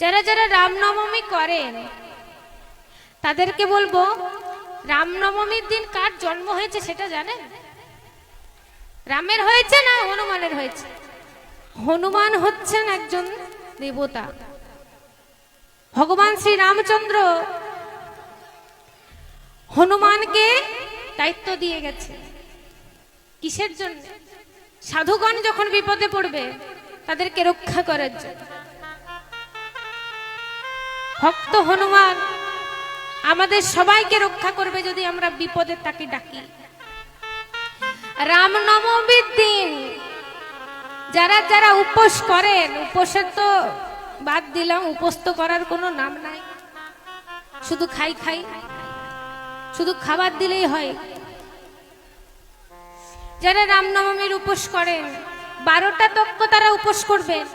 যারা যারা রামনবমী করেন, তাদেরকে বলব রামনবমীর দিন কার জন্ম হয়েছে সেটা জানেন? রামের হয়েছে না হনুমানের হয়েছে? হনুমান হচ্ছেন একজন দেবতা। ভগবান শ্রী রামচন্দ্র হনুমানকে দায়িত্ব দিয়ে গেছে। কিসের জন্য? সাধুগণ যখন বিপদে পড়বে, তাদেরকে রক্ষা করার জন্য। ভক্ত হনুমান, আমাদের সবাইকে রক্ষা করবে যদি আমরা বিপদে তাকে ডাকি। রামনবমীর দিন, যারা যারা উপোস করেন, উপোসের তো বাদ দিলাম, উপোস তো করার কোনো নাম নাই। শুধু খাই খাই, শুধু খাবার দিলেই হয়। যারা রামনবমীর উপোস করেন, বারোটা তক্ক তারা উপোস করবেন।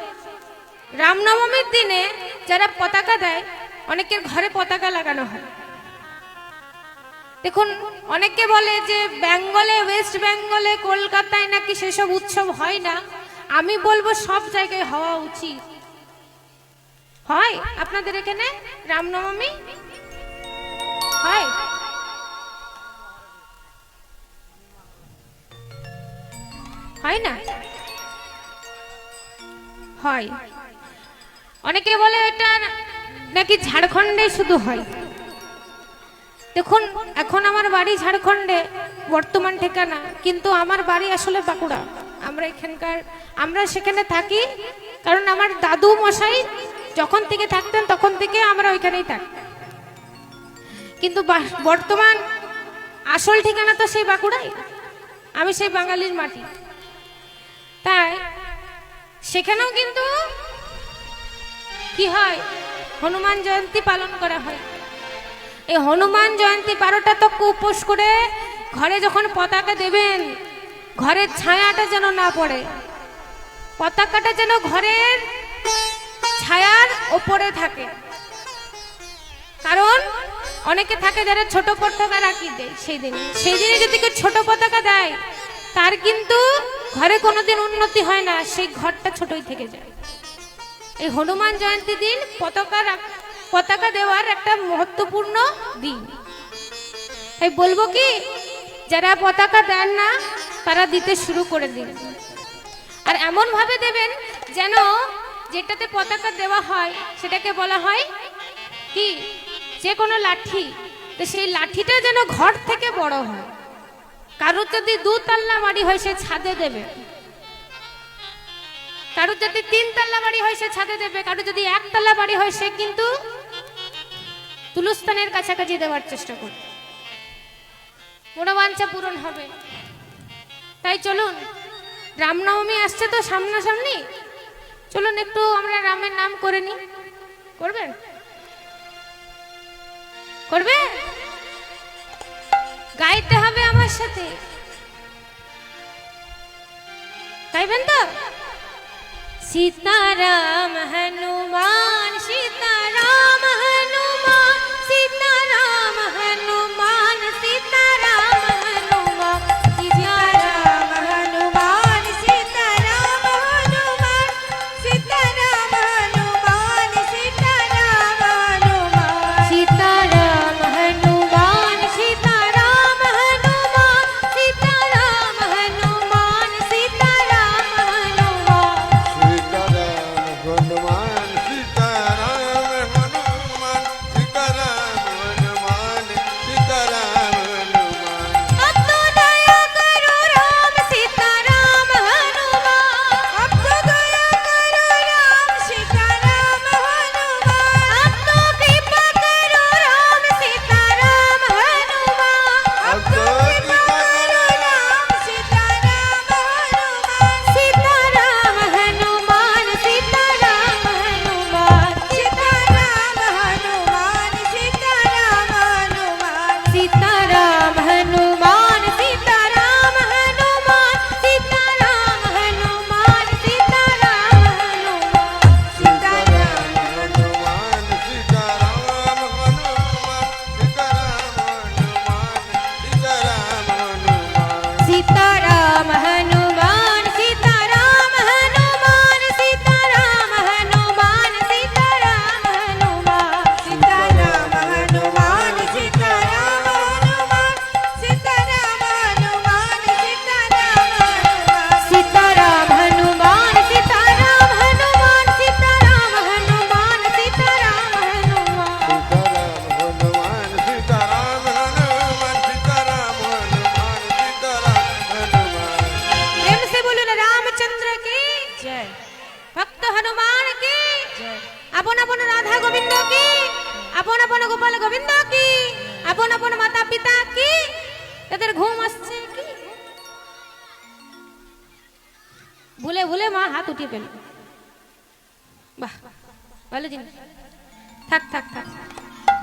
রামনবমীর দিনে যারা পতাকা দেয়, অনেকের ঘরে পতাকা লাগানো হয়। দেখুন, অনেকে বলে যে বেঙ্গলে, ওয়েস্ট বেঙ্গলে, কলকাতায় নাকি সেসব উৎসব হয় না। আমি বলব সব জায়গায় হওয়া উচিত। হয় আপনাদের এখানে রামনবমী? হয়। হয় না? হয়। অনেকে বলে এটা নাকি ঝাড়খণ্ডে শুধু হয়। দেখুন, এখন আমার বাড়ি ঝাড়খণ্ডে, বর্তমান ঠিকানা, কিন্তু আমার বাড়ি আসলে বাঁকুড়া। আমরা এখানকার, আমরা সেখানে থাকি, কারণ আমার দাদু মশাই যখন থেকে থাকতেন, তখন থেকে আমরা ওইখানেই থাকি। কিন্তু বর্তমান আসল ঠিকানা তো সেই বাঁকুড়াই। আমি সেই বাঙালির মাটি। তাই, সেখানেও কিন্তু কি হয়? হনুমান জয়ন্তী পালন করা হয়। এই হনুমান জয়ন্তী বারোটা তক উপোস করে ঘরে যখন পতাকা দেবেন, ঘরের ছায়াটা যেন না পড়ে। পতাকাটা যেন ঘরের ছায়ার ওপরে থাকে। কারণ অনেকে থাকে যারা ছোট পতাকা রাখি দেয় সেই দিনে। সেই দিনে যদি কেউ ছোট পতাকা দেয়, তার কিন্তু ঘরে কোনোদিন উন্নতি হয় না, সেই ঘরটা ছোটই থেকে যায়। এই হনুমান জয়ন্তী দিন পতাকা পতাকা দেওয়ার একটা মহত্বপূর্ণ দিন। তাই বলব কি, যারা পতাকা দেন না, তারা দিতে শুরু করে দিন। আর এমন ভাবে দেবেন যেন যেটাতে পতাকা দেওয়া হয়, সেটাকে বলা হয় কি? যে কোনো লাঠি। তো সেই লাঠিটা যেন ঘর থেকে বড় হয়। কারোর যদি দু তাল্লা বাড়ি হয়, সে ছাদে দেবে। কারোর যদি তিন তাল্লা বাড়ি হয় সে ছাদে দেবে কারও যদি একতলা বাড়ি হয় সে কিন্তু তুলস্থানের কাছাকাছি দেওয়ার চেষ্টা করবে। মনোবাঞ্ছা পূরণ হবে। তাই চলুন, রামনবমী আসছে তো সামনাসামনি। চলুন একটু আমরা রামের নাম করে নি করবেন? করবে গাইতে হবে আমার সাথে। গাইবেন তো? સીતારામ હનુમાન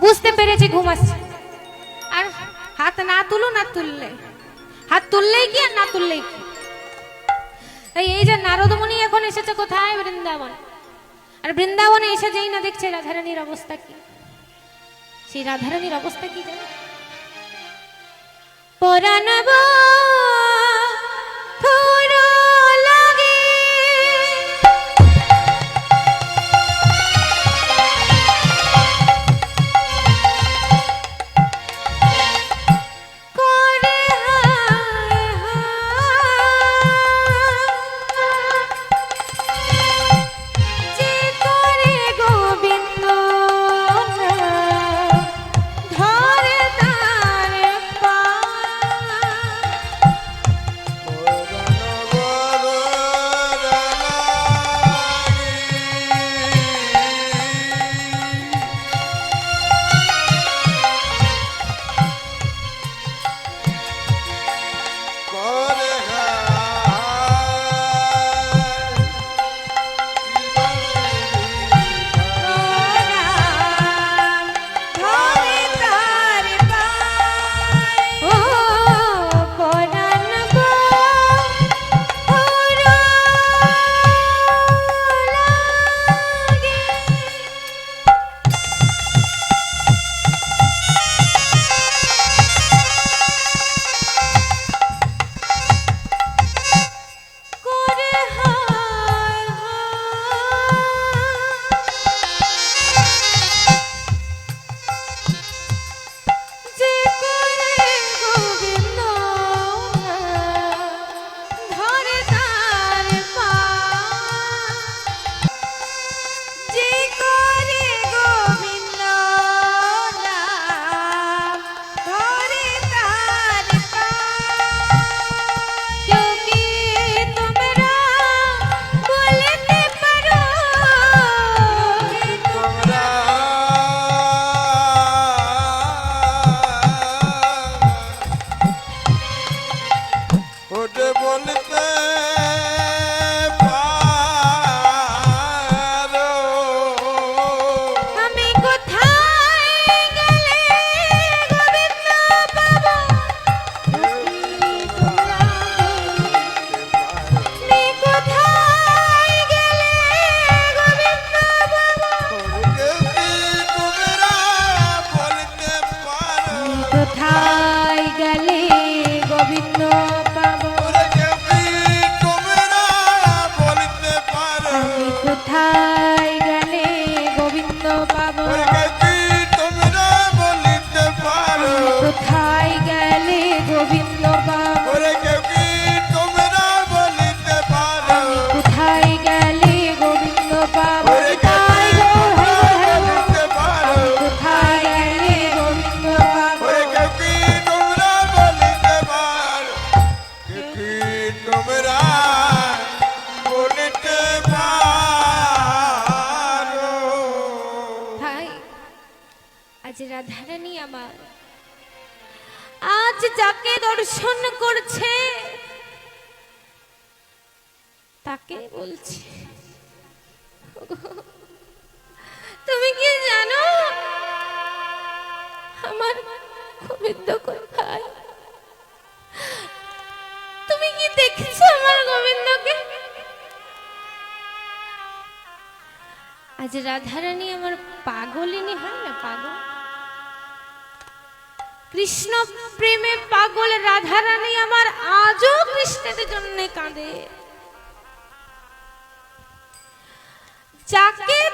বুঝতে পেরেছি, ঘুম আসছে। আর হাত না তুলো, না তুললে। হাত তুললেই কি, আর না তুললেই কি? এই যে নারদমণি এখন এসেছে কোথায়? বৃন্দাবন। আর বৃন্দাবনে এসে যেই না দেখছে, রাধারানীর অবস্থা কি? সেই রাধারানীর অবস্থা কি জানো? পরানব বলতে আজ রাধারানী আমার। আজ যাকে দর্শন করছে, তাকে বলছে, তুমি কি জানো, আমার গোবিন্দ কোথায়? তুমি কি দেখছ আমার গোবিন্দকে? আজ রাধারানী আমার পাগলিনী হয় না পাগল? কৃষ্ণ প্রেমে পাগল রাধারানী আমার আজও কৃষ্ণের জন্য কাঁদে। যাকে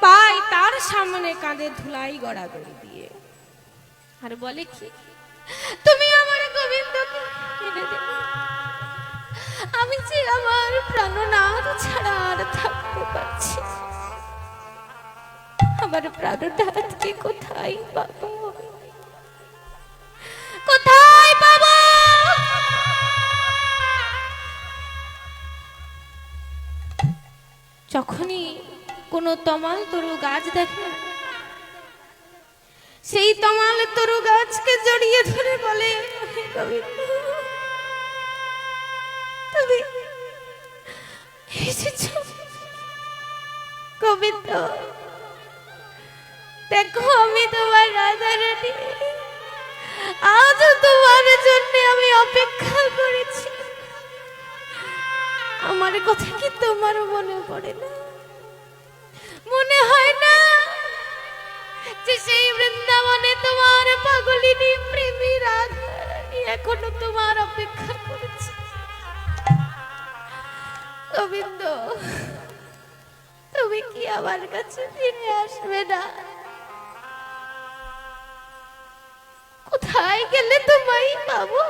পাই তার সামনে কাঁদে ধুলাই গড়াগড়ি দিয়ে। আর বলে কি? তুমি আমার দেবে। আমি যে আমার প্রাণনাথ ছাড়া আর থাকতে পারছি। আমার প্রাণনাথকে কোথায় পাবো? যখনই কোনো তমাল তরু গাছ দেখে, সেই তমাল তরু গাছকে জড়িয়ে ধরে বলে "হে তুমি দেখো আমি তোমার রাধারানী। আজও তোমার জন্য আমি অপেক্ষা করেছি। আমার কথা কি তোমার মনে পড়ে না? মনে হয় না যে সেই বৃন্দাবনে তোমার পাগলিনী প্রেমী রাধারানী এখনও তোমার অপেক্ষা করেছে। গোবিন্দ, তুমি কি আমার কাছে ফিরে আসবে না? কোথায় গেলে তোমায় পাবো।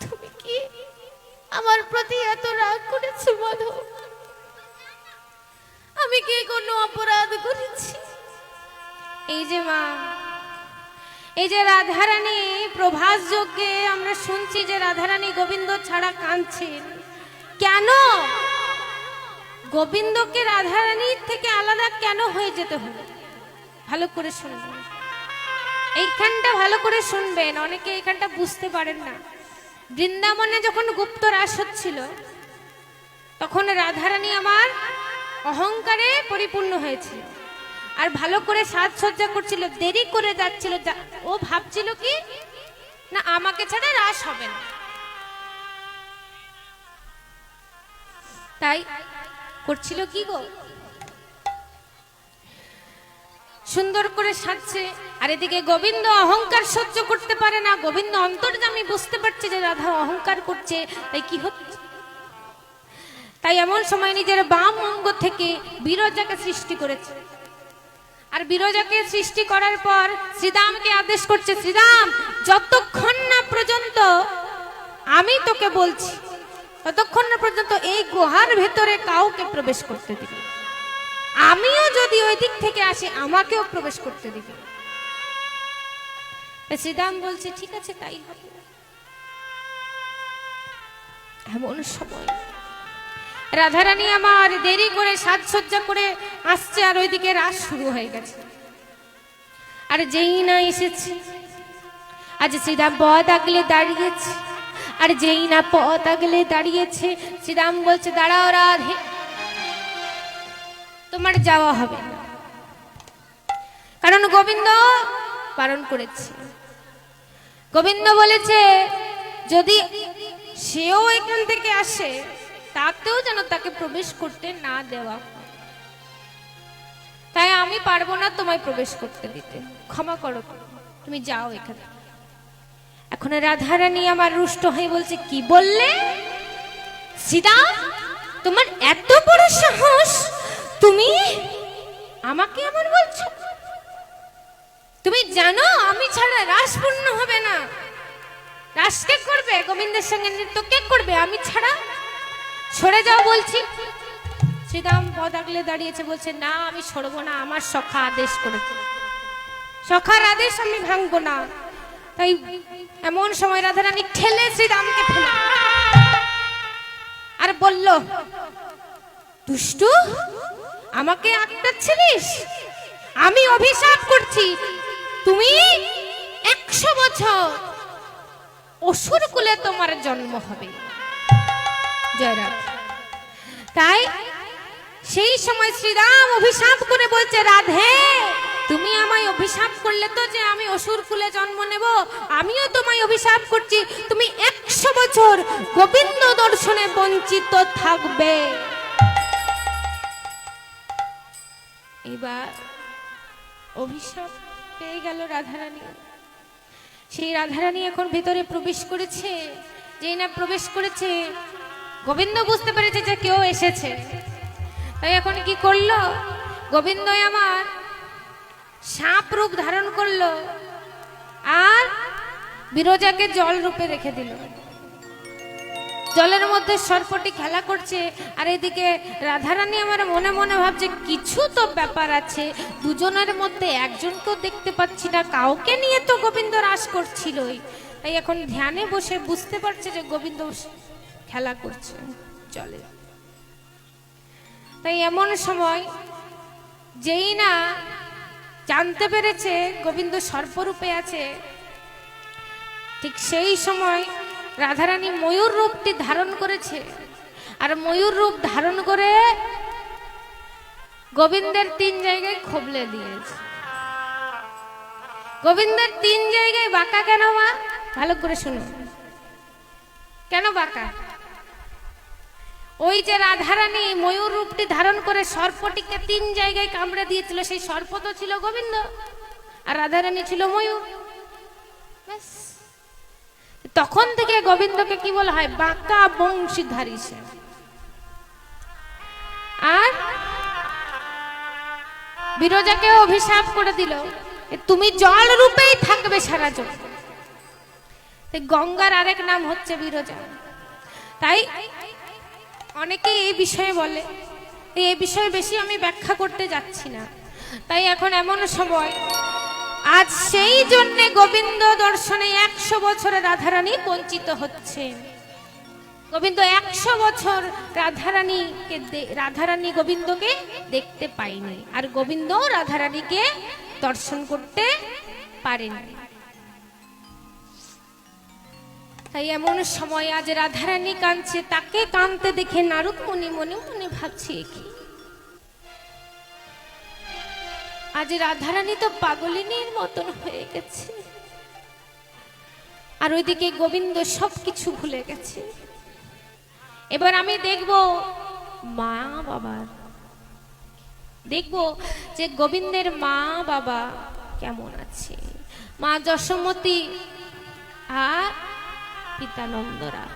তুমি কি আমার প্রতি এত রাগ করেছ মাধব আমি কি কোনো অপরাধ করেছি? এই যে মা, এই যে রাধারানী, প্রভাস যজ্ঞে আমরা শুনছি যে রাধারানী গোবিন্দ ছাড়া কাঁদছেন। কেন? গোবিন্দকে রাধারানীর থেকে আলাদা কেন হয়ে যেতে হলো? ভালো করে শুনবেন এইখানটা ভালো করে শুনবেন, অনেকে এইখানটা বুঝতে পারেন না। বৃন্দাবনে যখন গুপ্ত রাস হচ্ছিল, তখন রাধারানী আমার অহংকারে পরিপূর্ণ হয়েছিল আর ভালো করে সাজসজ্জা করছিল, দেরি করে যাচ্ছিল ও ভাবছিল কি, না, আমাকে ছাড়া রাস হবে না। তাই করছিল কি গো? সুন্দর করে সাজছে আর এদিকে গোবিন্দ অহংকার সহ্য করতে পারে না। গোবিন্দ অন্তর্জামী বুঝতে পারছে যে রাধা অহংকার করছে। তাই কি হচ্ছে? তাই এমন সময় নিজের বাম অঙ্গ থেকে বিরজাকে সৃষ্টি করেছে। আর বিরজাকে সৃষ্টি করার পর শ্রীদামকে আদেশ করছে, শ্রীদাম, যতক্ষণ না পর্যন্ত আমি তোকে বলছি, ততক্ষণ না পর্যন্ত এই গুহার ভেতরে কাউকে প্রবেশ করতে দিবি। আমিও যদি ওই দিক থেকে আসি, আমাকেও প্রবেশ করতে দিবি। শ্রীদাম বলছে, ঠিক আছে, তাই হবে। এমন সময় রাধারানী আমার দেরি করে সাজসজ্জা করে আসছে আর ওইদিকে রাস শুরু হয়ে গেছে। আর যেই না এসেছে, আজ শ্রীরাম পথ আগলে দাঁড়িয়েছে, আর যেই না পথ আগলে দাঁড়িয়েছে শ্রীরাম বলছে, দাঁড়াও রাধে, তোমার যাওয়া হবে কারণ গোবিন্দ পালন করেছে। গোবিন্দ বলেছে, যদি সেও এখান থেকে আসে, তাতেও যেন তাকে প্রবেশ করতে না দেওয়া তাই আমি পারব না তোমায় প্রবেশ করতে দিতে। ক্ষমা করো তুমি। যাও এখানে এখন রাধারানী আমার রুষ্ট হয়ে বলছে, কি বললে? সীতা তোমার এত বড় সাহস। তুমি আমাকে আমার বলছো তুমি জানো, আমি ছাড়া রাস পূর্ণ হবে না। রাস কে করবে? গোবিন্দের সঙ্গে নৃত্য কে করবে? আমি ছাড়া? সরে যাও বলছি। শ্রীরাম পদ আগলে দাঁড়িয়েছে, বলছে, না, আমি সরবো না, আমার সখা আদেশ করেছে। সখার আদেশ আমি ভাঙবো না। তাই এমন সময় রাধারানী ঠেলে শ্রীরামকে আর বলল, দুষ্টু, আমাকে আটকাচ্ছিলিস? আমি অভিশাপ করছি। তুমি একশো বছর অসুর কুলে তোমার জন্ম হবে। জয়রাম তাই সেই সময় শ্রীরাম অভিশাপ করে বলছে, রাধে, তুমি আমায় অভিশাপ করলে তো যে আমি অসুর কুলে জন্ম নেব, আমিও তোমায় অভিশাপ করছি। তুমি একশো বছর গোবিন্দ দর্শনে বঞ্চিত থাকবে। এবার অভিশাপ পেয়ে গেল রাধারানী। সেই রাধারানী এখন ভেতরে প্রবেশ করেছে। যেই না প্রবেশ করেছে, গোবিন্দ বুঝতে পেরেছে যে কেউ এসেছে। তাই এখন কি করল? গোবিন্দ আমার সাপ রূপ ধারণ করল আর বিরজাকে জল রূপে রেখে দিল। জলের মধ্যে সর্পটি খেলা করছে, আর এদিকে রাধারানী আমার মনে মনে ভাবছে, কিছু তো ব্যাপার আছে, দুজনের মধ্যে একজনকেও দেখতে পাচ্ছি না, কাউকে নিয়ে তো গোবিন্দ রাস করছিলই। তাই এখন ধ্যানে বসে বুঝতে পারছে যে গোবিন্দ খেলা করছে জলে। তাই এমন সময় যেই না জানতে পেরেছে গোবিন্দ সর্পরূপে আছে, ঠিক সেই সময় রাধারানী ময়ূর রূপটি ধারণ করেছে। আর ময়ূর রূপ ধারণ করে গোবিন্দের তিন জায়গায় খবলে দিয়েছে। গোবিন্দের তিন জায়গায় বাঁকা কেন মা? ভালো করে শুনুন কেন বাঁকা? ওই যে রাধারানী ময়ূর রূপটি ধারণ করে সর্পটিকে তিন জায়গায় কামড়ে দিয়েছিল, সেই সর্প তো ছিল গোবিন্দ, আর রাধারানী ছিল ময়ূর। তখন থেকে গোবিন্দকে কি বলা হয়? বাঁকা বংশীধারী সে। আর বিরজাকে অভিশাপ করে দিল তুমি জল রূপেই থাকবে সারা তাই গঙ্গার আরেক নাম হচ্ছে বিরজা। তাই অনেকে এই বিষয়ে বলে এই বিষয়ে বেশি আমি ব্যাখ্যা করতে যাচ্ছি না। তাই এখন এমন সময় আজ সেই জন্যে গোবিন্দ দর্শনে একশো বছরে রাধারানী বঞ্চিত হচ্ছে। গোবিন্দ একশো বছর রাধারানীকে রাধারানী গোবিন্দকে দেখতে পাইনি আর গোবিন্দ রাধারানীকে দর্শন করতে পারেনি। তাই এমন সময় আজ রাধারানী কাঁদছে, তাকে কাঁদতে দেখে নারদ মনে মনে মনে ভাবছি এ কি আজ রাধারানী তো পাগলিনীর মতন হয়ে গেছে। আর ওইদিকে গোবিন্দ সবকিছু ভুলে গেছে। এবার আমি দেখব মা বাবার দেখব যে গোবিন্দের মা বাবা কেমন আছে। মা যশোমতী আর পিতানন্দরা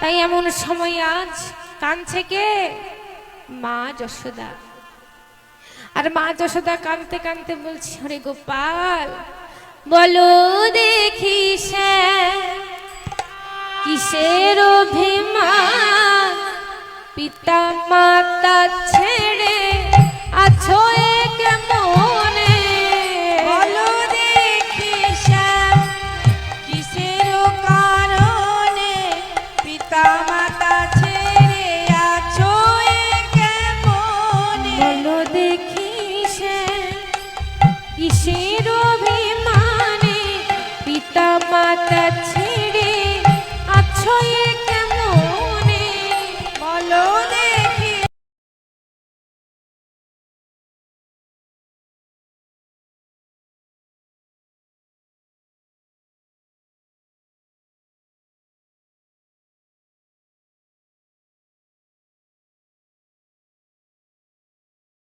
তাই এমন সময় আজ কাঁদছে কে মা যশোদা আর মা যশোদা কাঁদতে কাঁদতে বলছি হরে গোপাল, বলো দেখি কিসের অভিমান? পিতা মাতা ছেড়ে আছো